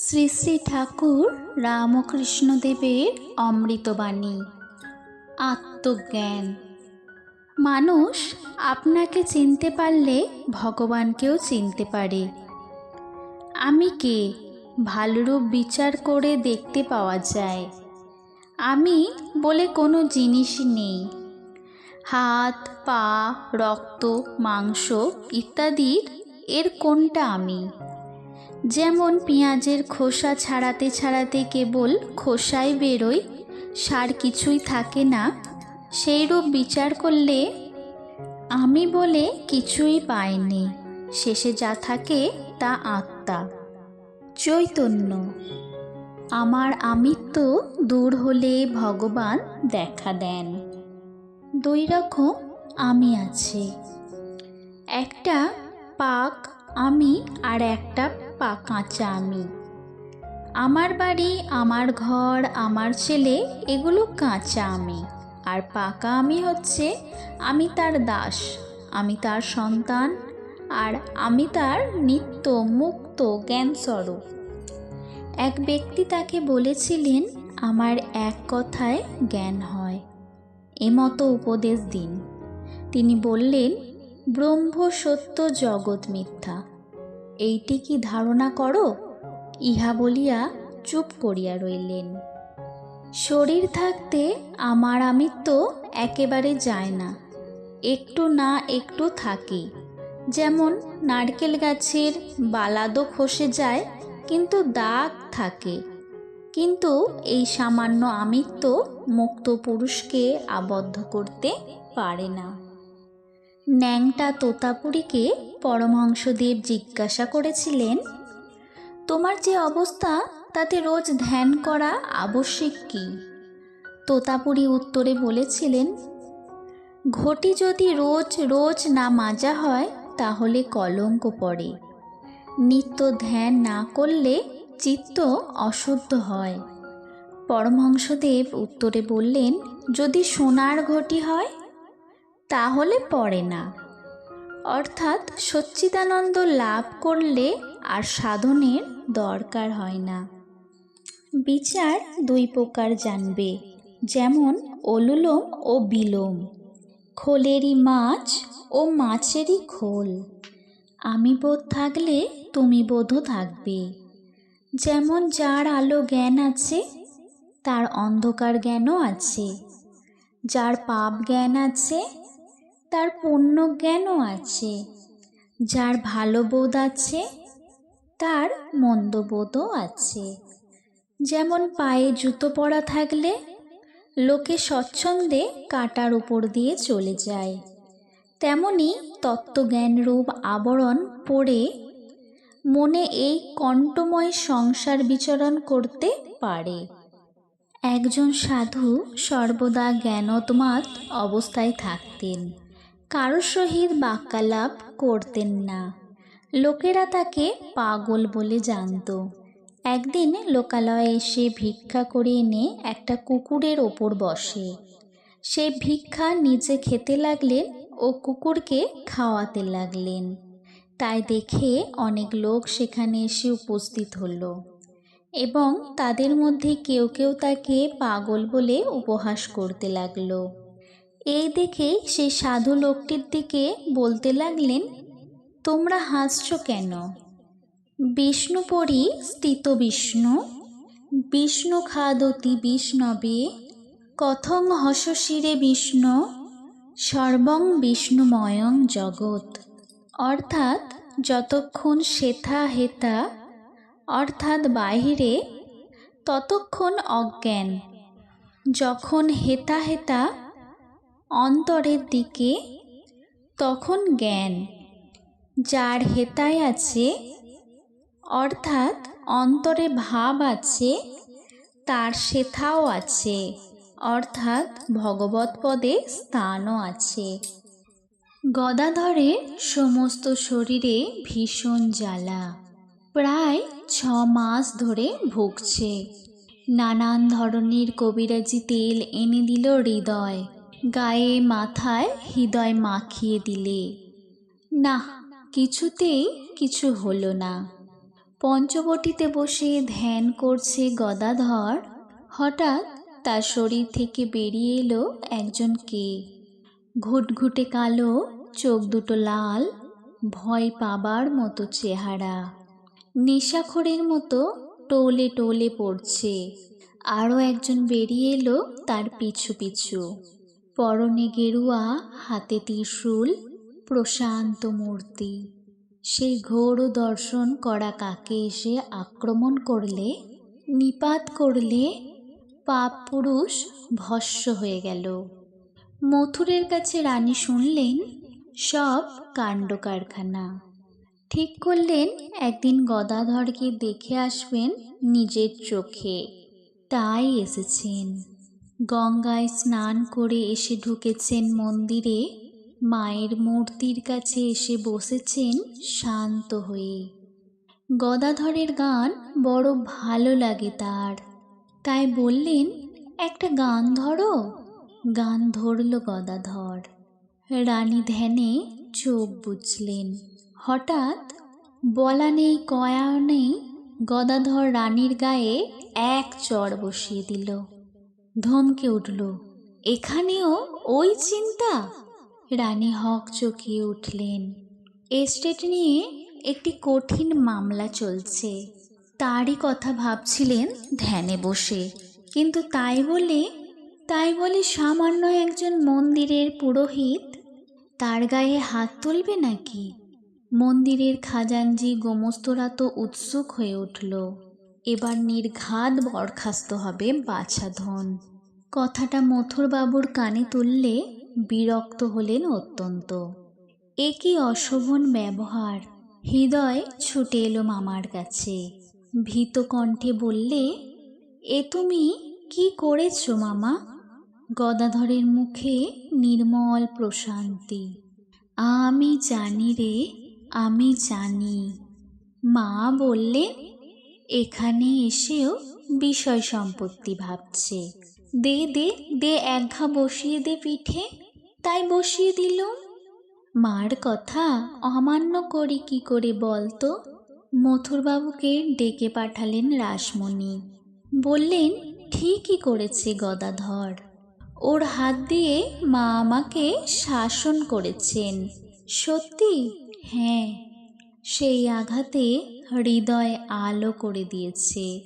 শ্রী শ্রী ঠাকুর রামকৃষ্ণদেবের অমৃতবাণী, আত্মজ্ঞান। মানুষ আপনাকে চিনতে পারলে ভগবানকেও চিনতে পারে। আমি কে? ভালোরূপ বিচার করে দেখতে পাওয়া যায়। আমি বলে কোনো জিনিস নেই। হাত, পা, রক্ত, মাংস ইত্যাদির এর কোনটা আমি? যেমন পেঁয়াজের খোসা ছাড়াতে ছাড়াতে কেবল খোসাই বেরোয়, সার কিছুই থাকে না। সেইরূপ বিচার করলে আমি বলে কিছুই পাইনি। শেষে যা থাকে তা আত্মা। চৈতন্য। আমার আমিত্ব দূর হলে ভগবান দেখা দেন। দুই রকম আমি আছে। একটা পাক আমি আর একটা পা কাঁচা আমি। আমার বাড়ি, আমার ঘর, আমার ছেলে, এগুলো কাঁচা আমি। আর পাকা আমি হচ্ছে, আমি তার দাস, আমি তার সন্তান, আর আমি তার নিত্য মুক্ত জ্ঞানস্বরূপ। এক ব্যক্তি তাকে বলেছিলেন, আমার এক কথায় জ্ঞান হয় এমতো উপদেশ দিন। তিনি বললেন ব্রহ্ম সত্য জগৎ মিথ্যা এইটি কি ধারণা করো? ইহা বলিয়া চুপ করিয়া রইলেন। শরীর থাকতে আমার আমিত্ব একেবারে যায় না। একটু না একটু থাকি। যেমন নারকেল গাছের বালাদো খসে যায়, কিন্তু দাগ থাকে। কিন্তু এই সামান্য আমিত্ব মুক্ত পুরুষকে আবদ্ধ করতে পারে না। ন্যাংটা তোতাপুরীকে পরমহংসদেব জিজ্ঞাসা করেছিলেন, তোমার যে অবস্থা, তাতে রোজ ধ্যান করা আবশ্যিক কি? তোতাপুরী উত্তরে বলেছিলেন, ঘটি যদি রোজ রোজ না মাজা হয়, তাহলে কলঙ্ক পড়ে। নিত্য ধ্যান না করলে চিত্ত অশুদ্ধ হয়। পরমহংসদেব উত্তরে বললেন, যদি সোনার ঘটি হয়, তাহলে পড়ে না। অর্থাৎ সচ্চিদানন্দ লাভ করলে আর সাধনের দরকার হয় না। বিচার দুই প্রকার জানবে, যেমন অলুলোম ও বিলোম। খোলেরই মাছ ও মাছেরই খোল। আমি বোধ থাকলে তুমি বোধও থাকবে। যেমন যার আলো জ্ঞান আছে, তার অন্ধকার জ্ঞানও আছে। যার পাপ জ্ঞান আছে তার পুণ্য জ্ঞানও আছে। যার ভালো বোধ আছে, তার মন্দবোধও আছে। যেমন পায়ে জুতো পরা থাকলে, লোকে স্বচ্ছন্দে কাটার উপর দিয়ে চলে যায়। তেমনি তত্ত্বজ্ঞানরূপ আবরণ পড়ে, মনে এই কণ্ঠময় সংসার বিচরণ করতে পারে। একজন সাধু সর্বদা জ্ঞানোন্মাদ অবস্থায় থাকতেন। কারোর সহিত বাক্যালাপ করতেন না। লোকেরা তাকে পাগল বলে জানত। একদিন লোকালয়ে এসে ভিক্ষা করে এনে একটা কুকুরের ওপর বসে। সে ভিক্ষা নিজে খেতে লাগলেন ও কুকুরকে খাওয়াতে লাগলেন। তাই দেখে অনেক লোক সেখানে এসে উপস্থিত হলো এবং তাদের মধ্যে কেউ কেউ তাকে পাগল বলে উপহাস করতে লাগল। এই দেখে সেই সাধু লোকটির দিকে বলতে লাগলেন, তোমরা হাসছ কেন? বিষ্ণুপরি স্থিত বিষ্ণু। বিষ্ণু খাদতি বিষ্ণবে। কথং হসশিরে বিষ্ণু। সর্বং বিষ্ণুময়ং জগৎ। অর্থাৎ যতক্ষণ সেথা হেতা, অর্থাৎ বাহিরে, ততক্ষণ অজ্ঞান। যখন হেতা হেতা অন্তরের দিকে, তখন জ্ঞান, যার হেতায় আছে, অর্থাৎ অন্তরে ভাব আছে, তার সেথাও আছে, অর্থাৎ ভগবত পদে স্থানও আছে। গদাধরের সমস্ত শরীরে ভীষণ জ্বালা। প্রায় ছ মাস ধরে ভুগছে। নানান ধরনের কবিরাজি তেল এনে দিল হৃদয়। গায়ে মাথায় হৃদয় মাখিয়ে দিলে। না, কিছুতেই কিছু হলো না। পঞ্চবটিতে বসে ধ্যান করছে গদাধর। হঠাৎ তার শরীর থেকে বেরিয়ে এলো একজন কে। ঘুটঘুটে কালো, চোখ দুটো লাল, ভয় পাবার মতো চেহারা। নেশাখোরের মতো টোলে টোলে পড়ছে। আরও একজন বেরিয়ে এলো তার পিছু পিছু। পরনে গেরুয়া, হাতে ত্রিশূল, প্রশান্ত মূর্তি। সেই ঘোর দর্শন করা কাকে এসে আক্রমণ করলে, নিপাত করলে পাপ পুরুষ ভস্য হয়ে গেল। মথুরের কাছে রানী শুনলেন, সব কাণ্ড কারখানা ঠিক করলেন, একদিন গদাধরকে দেখে আসবেন নিজের চোখে। তাই এসেছেন। গঙ্গায় স্নান করে এসে ঢুকেছেন মন্দিরে। মায়ের মূর্তির কাছে এসে বসেছেন শান্ত হয়ে। গদাধরের গান বড় ভালো লাগে তার। তাই বললেন, একটা গান ধরো। গান ধরল গদাধর। রানী ধ্যানে চোখ বুঝলেন হঠাৎ বলা নেই, কয়া নেই, গদাধর রানীর গায়ে এক চড় বসিয়ে দিল। ধমকে উঠল, এখানেও ওই চিন্তা? রানী হক চকিয়ে উঠলেন। এস্টেট নিয়ে একটি কঠিন মামলা চলছে। তারই কথা ভাবছিলেন ধ্যানে বসে। কিন্তু তাই বলে তাই বলে সামান্য একজন মন্দিরের পুরোহিত তার গায়ে হাত তুলবে নাকি? মন্দিরের খাজানজি গোমস্তরা তো উৎসুক হয়ে উঠল। এবার নির্ঘাত বরখাস্ত হবে বাছাধন কথাটা মথুরবাবুর কানে তুললে বিরক্ত হলেন অত্যন্ত। এ কি অশোভন ব্যবহার, হৃদয় ছুটে এলো মামার কাছে। ভীত কণ্ঠে বললে, এ তুমি কি করেছ মামা? গদাধরের মুখে নির্মল প্রশান্তি। আমি জানি রে, আমি জানি। মা বললেন এখানে এসেও বিষয় সম্পত্তি ভাবছে। দে দে দে একঘা বসিয়ে দে পিঠে। তাই বসিয়ে দিলুম মার কথা অমান্য করি কি করে বলতো মথুরবাবুকে ডেকে পাঠালেন রাসমণি। বললেন, ঠিকই করেছে গদাধর। ওর হাত দিয়ে মা আমাকে শাসন করেছেন। সত্যি? হ্যাঁ। সেই আঘাতে হৃদয় আলো করে দিয়েছে।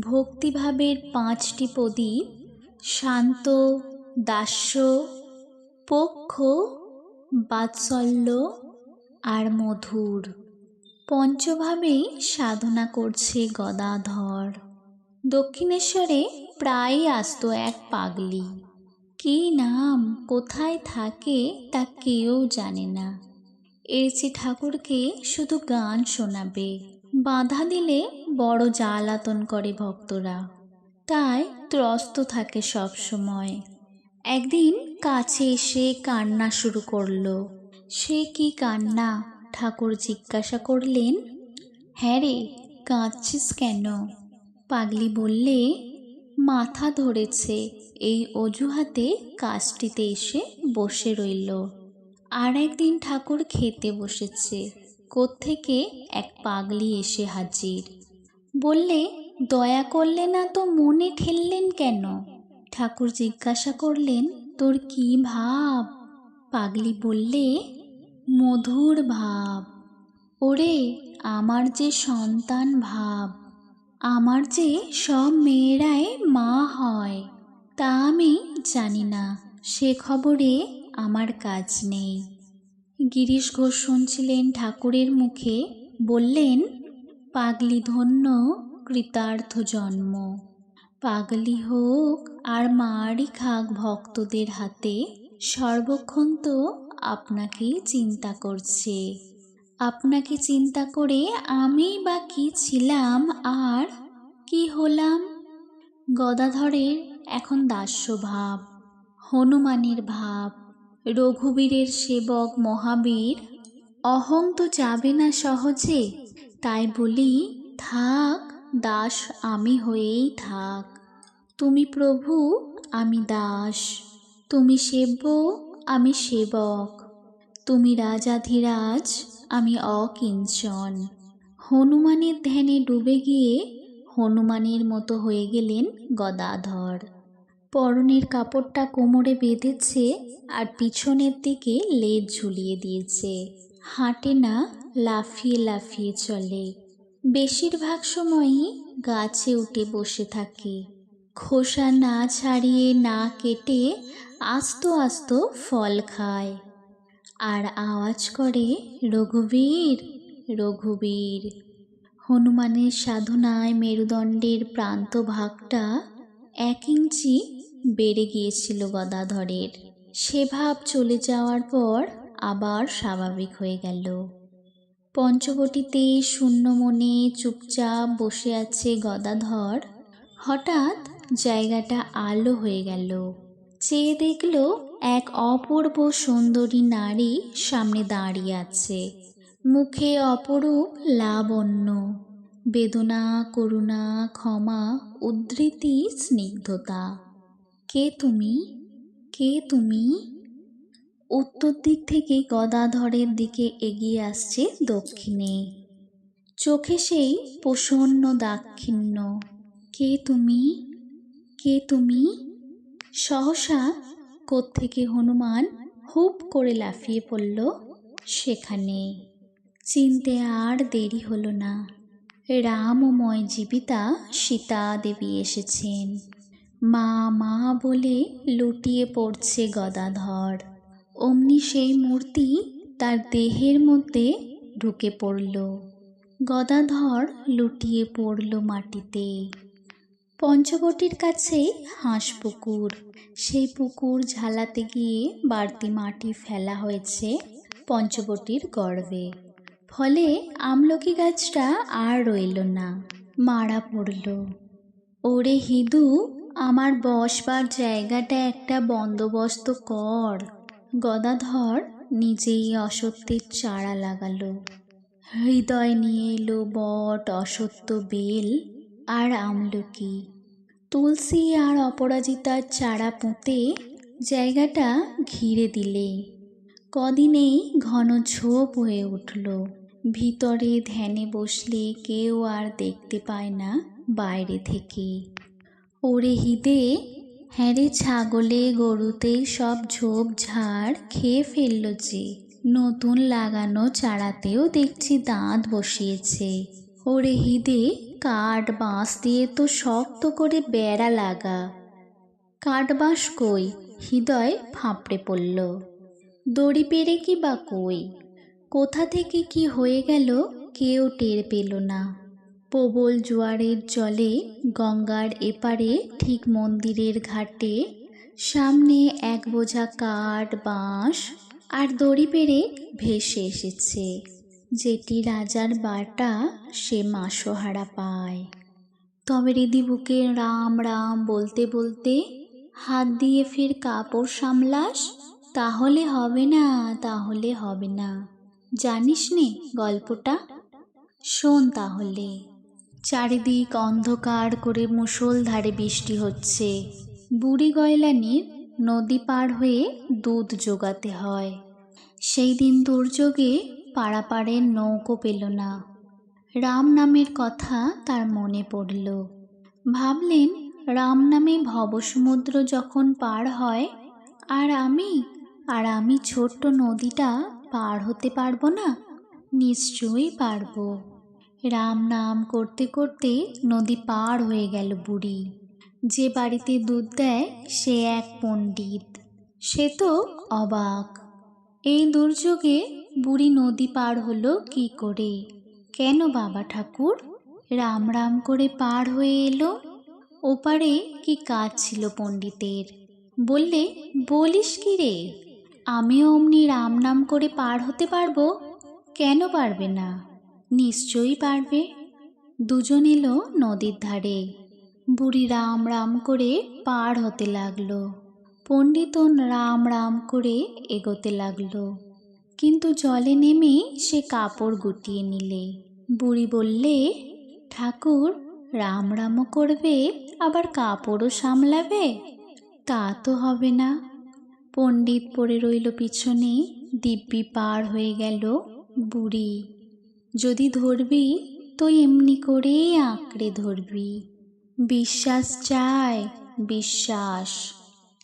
ভক্তিভাবের পাঁচটি প্রদীপ শান্ত, দাস্য, পক্ষ, বাৎসল্য আর মধুর। পঞ্চভাবেই সাধনা করছে গদাধর। দক্ষিণেশ্বরে প্রায়ই আসতো এক পাগলি। কী নাম, কোথায় থাকে তা কেউ জানে না। এরচি ঠাকুরকে শুধু গান শোনাবে। বাধা দিলে বড় জ্বালাতন করে ভক্তরা। তাই ত্রস্ত থাকে সব সময়। একদিন কাছে এসে কান্না শুরু করল। সে কি কান্না? ঠাকুর জিজ্ঞাসা করলেন হ্যাঁ রে, কাঁদছিস কেন? পাগলি বললে, মাথা ধরেছে, এই অজুহাতে কাজটিতে এসে বসে রইল। আর একদিন ঠাকুর খেতে বসেছে। কোত্থেকে এক পাগলি এসে হাজির। বললে, দয়া করলে না তো মনে ঠেললেন কেন ঠাকুর জিজ্ঞাসা করলেন, তোর কি ভাব পাগলি বললে, মধুর ভাব। ওরে, আমার যে সন্তান ভাব, আমার যে সব মেয়েরাই মা হয়, তা আমি জানি না। সে খবরে আমার কাজ নেই। গিরিশ ঘোষ শুনছিলেন ঠাকুরের মুখে, বললেন, পাগলি ধন্য কৃতার্থ জন্ম। পাগলি হোক আর মারই খাক ভক্তদের হাতে, সর্বক্ষণ তো আপনাকেই চিন্তা করছে। আপনাকে চিন্তা করে আমি বা কি ছিলাম আর কি হলাম? গদাধরের এখন দাস্য ভাব হনুমানের ভাব। রঘুবীরের সেবক মহাবীর, অহং তো যাবে না সহজে, তাই বলি, থাক, দাস আমি হয়েই থাক। তুমি প্রভু, আমি দাস, তুমি সেব্য, আমি সেবক, তুমি রাজাধিরাজ, আমি অকিঞ্চন। হনুমানের ধ্যানে ডুবে গিয়ে হনুমানের মতো হয়ে গেলেন গদাধর। পরনের কাপড়টা কোমরে বেঁধেছে আর পিছনের দিকে লেজ ঝুলিয়ে দিয়েছে। হাঁটে না, লাফিয়ে লাফিয়ে চলে। বেশিরভাগ সময়ই গাছে উঠে বসে থাকে। খোসা না ছাড়িয়ে না কেটে আস্ত আস্ত ফল খায়। আর আওয়াজ করে, রঘুবীর রঘুবীর। হনুমানের সাধনায় মেরুদণ্ডের প্রান্ত ভাগটা এক ইঞ্চি বেড়ে গিয়েছিল গদাধরের। সে ভাব চলে যাওয়ার পর আবার স্বাভাবিক হয়ে গেল। পঞ্চবটিতে শূন্য মনে চুপচাপ বসে আছে গদাধর। হঠাৎ জায়গাটা আলো হয়ে গেল। চেয়ে দেখল এক অপূর্ব সুন্দরী নারী সামনে দাঁড়িয়ে আছে। মুখে অপরূপ লাবণ্য। বেদনা, করুণা, ক্ষমা, উদ্ধৃতি, স্নিগ্ধতা। কে তুমি? কে তুমি? উত্তর দিক থেকে গদাধরের দিকে এগিয়ে আসছে দক্ষিণে। চোখে সেই প্রসন্ন দাক্ষিণ্য। কে তুমি? কে তুমি? সহসা কোত্থেকে হনুমান হুপ করে লাফিয়ে পড়ল সেখানে। চিনতে আর দেরি হলো না। রামময় জীবিতা সীতা দেবী এসেছেন। মা মা বলে লুটিয়ে পড়ছে গদাধর। অমনি সেই মূর্তি তার দেহের মধ্যে ঢুকে পড়ল। গদাধর লুটিয়ে পড়ল মাটিতে। পঞ্চবটির কাছে হাঁস পুকুর। সেই পুকুর ঝালাতে গিয়ে বাড়তি মাটি ফেলা হয়েছে পঞ্চবটির গর্ভে। ফলে আমলকি গাছটা আর রইল না, মারা পড়ল। ওরে হিদু আমার বসবার জায়গাটা একটা বন্দোবস্ত কর। গদাধর নিজেই অসত্যের চারা লাগালো। হৃদয় নিয়ে এলো বট, অসত্য বেল আর আমলকি। তুলসী আর অপরাজিতার চারা পুঁতে জায়গাটা ঘিরে দিলে। কদিনেই ঘন ঝোপ হয়ে উঠল। ভিতরে ধ্যানে বসলে কেউ আর দেখতে পায় না বাইরে থেকে। ওরে হিদে হ্যাঁ ছাগলে, গরুতে সব ঝোপ ঝাড় খেয়ে ফেলল যে। নতুন লাগানো চারাতেও দেখছি দাঁত বসিয়েছে। ওরে হিদে, কাঠ বাঁশ দিয়ে তো শক্ত করে বেড়া লাগা। কাঠ বাঁশ কই? হৃদয় ফাঁপড়ে পড়ল। দড়ি পেরে কি বা কই? কোথা থেকে কি হয়ে গেল কেউ টের পেল না। প্রবল জোয়ারের জলে গঙ্গার এপারে ঠিক মন্দিরের ঘাটে সামনে এক বোঝা কাঠ, বাঁশ আর দড়ি পেরে ভেসে এসেছে, যেটি রাজার বাটা সে মাসোহারা পায়। তবে রিদি বুকে রাম রাম বলতে বলতে হাত দিয়ে ফের কাপড় সামলাস, তাহলে হবে না, তাহলে হবে না। জানিস নে গল্পটা? শোন তাহলে। চারিদিক অন্ধকার করে মুষলধারে বৃষ্টি হচ্ছে। বুড়ি গয়লানির নদী পার হয়ে দুধ জোগাতে হয়। সেই দিন দুর্যোগে পাড়াপাড়ের নৌকো পেল না। রাম নামের কথা তার মনে পড়ল। ভাবলেন, রাম নামে ভবসমুদ্র যখন পার হয়, আর আমি আর আমি ছোট্ট নদীটা পার হতে পারব না? নিশ্চয়ই পারব। রাম নাম করতে করতে নদী পার হয়ে গেল বুড়ি। যে বাড়িতে দুধ দেয়, সে এক পণ্ডিত। সে তো অবাক। এই দুর্যোগে বুড়ি নদী পার হলো কি করে? কেন বাবা ঠাকুর? রাম রাম করে পার হয়ে এলো? ওপারে কি কাজ ছিল পণ্ডিতের? বললে, বলিস কি রে? আমিও অমনি রাম নাম করে পার হতে পারব? কেন পারবে না? নিশ্চয়ই পারবে। দুজন এলো নদীর ধারে। বুড়ি রাম রাম করে পার হতে লাগল। পণ্ডিতন রাম রাম করে এগোতে লাগল। কিন্তু জলে নেমে সে কাপড় গুটিয়ে নিলে। বুড়ি বললে, ঠাকুর, রাম রামও করবে, আবার কাপড়ও সামলাবে? তা তো হবে না। পণ্ডিত পড়ে রইল পিছনে, দিব্যি পার হয়ে গেল বুড়ি। যদি ধরবি, তো এমনি করে আঁকড়ে ধরবি। বিশ্বাস চায় বিশ্বাস,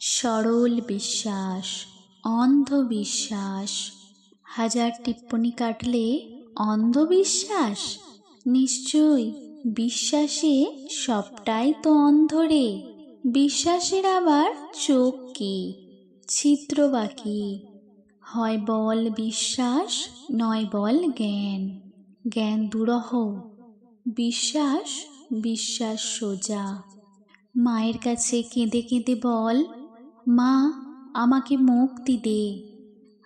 সরল বিশ্বাস, অন্ধবিশ্বাস। হাজার টিপ্পনি কাটলে অন্ধবিশ্বাস? নিশ্চয়, বিশ্বাসে সবটাই তো অন্ধরে বিশ্বাসের আবার চোখ কি? ছিদ্র বাকি। হয় বল বিশ্বাস, নয় বল জ্ঞান। জ্ঞান দুরহ, বিশ্বাস বিশ্বাস সোজা। মায়ের কাছে কেঁদে কেঁদে বল, মা, আমাকে মুক্তি দে,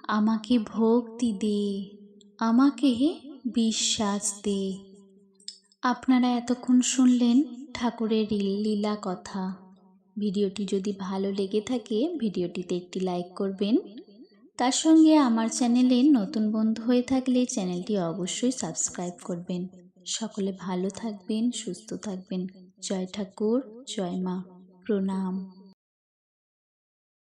আমাকে ভক্তি দে, আমাকে বিশ্বাস দে। আপনারা এতক্ষণ শুনলেন ঠাকুরের লীলা কথা। ভিডিওটি যদি ভালো লেগে থাকে, ভিডিওটিতে একটি লাইক করবেন। তার সঙ্গে আমার চ্যানেলে নতুন বন্ধু হয়ে থাকলে চ্যানেলটি অবশ্যই সাবস্ক্রাইব করবেন। সকলে ভালো থাকবেন, সুস্থ থাকবেন। জয় ঠাকুর, জয় মা। প্রণাম।